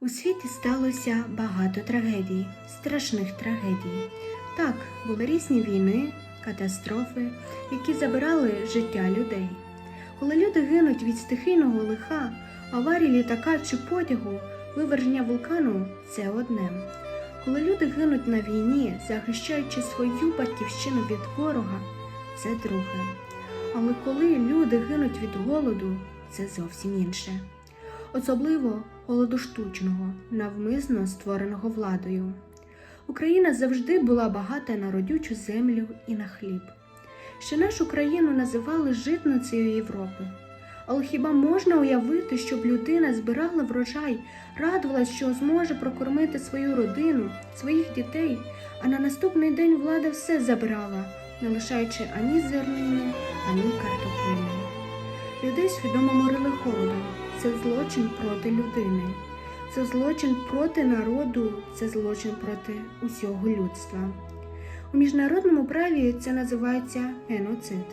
У світі сталося багато трагедій, страшних трагедій. Так, були різні війни, катастрофи, які забирали життя людей. Коли люди гинуть від стихійного лиха, аварії літака чи потягу, виверження вулкану це одне. Коли люди гинуть на війні, захищаючи свою батьківщину від ворога, це друге. Але коли люди гинуть від голоду, це зовсім інше. Особливо голоду штучного, навмисно створеного владою. Україна завжди була багата на родючу землю і на хліб. Ще нашу країну називали житницею Європи. Але хіба можна уявити, щоб людина збирала врожай, радувалась, що зможе прокормити свою родину, своїх дітей, а на наступний день влада все забрала, не лишаючи ані зернини, ані картоплини. Людей свідомо морили голодом. Це злочин проти людини. Це злочин проти народу, це злочин проти усього людства. У міжнародному праві це називається геноцид.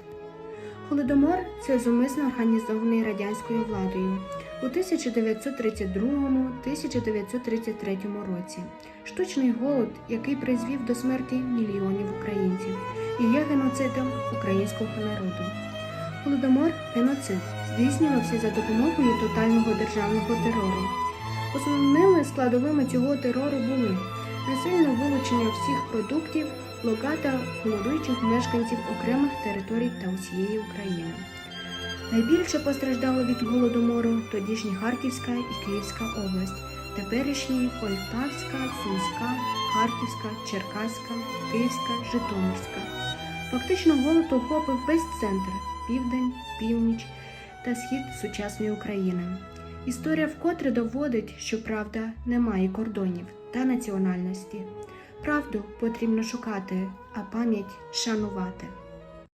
Голодомор це зумисно організований радянською владою у 1932-1933 році. Штучний голод, який призвів до смерті мільйонів українців, і є геноцидом українського народу. Голодомор геноцид здійснювався за допомогою тотального державного терору. Основними складовими цього терору були насильне вилучення всіх продуктів, блокада голодуючих мешканців окремих територій та усієї України. Найбільше постраждало від голодомору тодішня Харківська і Київська область, теперішні Полтавська, Сумська, Харківська, Черкаська, Київська, Житомирська. Фактично голод охопив весь центр південь, північ та схід сучасної України. Історія вкотре доводить, що правда не має кордонів та національності. Правду потрібно шукати, а пам'ять шанувати.